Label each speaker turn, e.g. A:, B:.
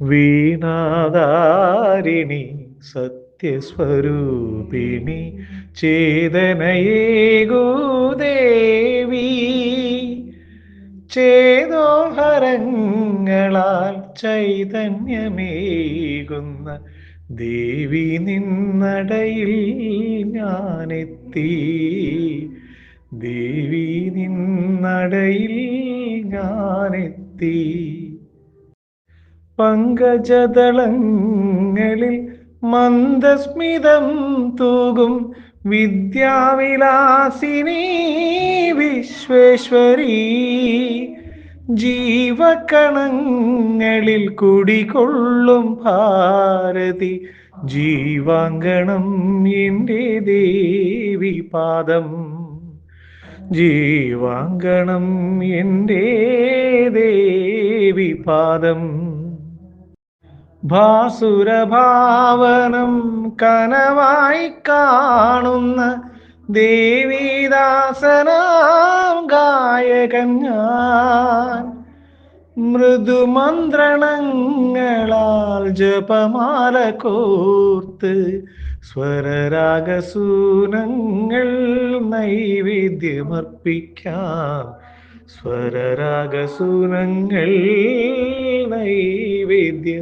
A: വീണാധാരിണി സത്യസ്വരൂപിണി ചേതനയേകോദേവി. ചേതോഹരങ്ങളാൽ ചൈതന്യമേകുന്ന ദേവി നിന്നടയിൽ ഞാനെത്തി. ദേവി നിന്നടയിൽ ഞാനെത്തി. പങ്കജദളങ്ങളിൽ മന്ദസ്മിതം തൂകും വിദ്യാവിലാസിനി വിശ്വേശ്വരി. ജീവകണങ്ങളിൽ കുടികൊള്ളും ഭാരതി ജീവാങ്കണം എന്റെ ദേവി പാദം. ജീവാങ്കണം എന്റെ ദേവി പാദം. ഭാസുരഭാവനം കനവായി കാണുന്ന ദേവീദാസനാം ഗായകൻ ഞാൻ. മൃദുമന്ത്രണങ്ങളാൽ ജപമാല കോർത്ത് സ്വരരാഗസൂനങ്ങൾ നൈവേദ്യമർപ്പിക്കാം. സ്വരരാഗസൂനങ്ങൾ നൈവേദ്യമർപ്പിക്കാം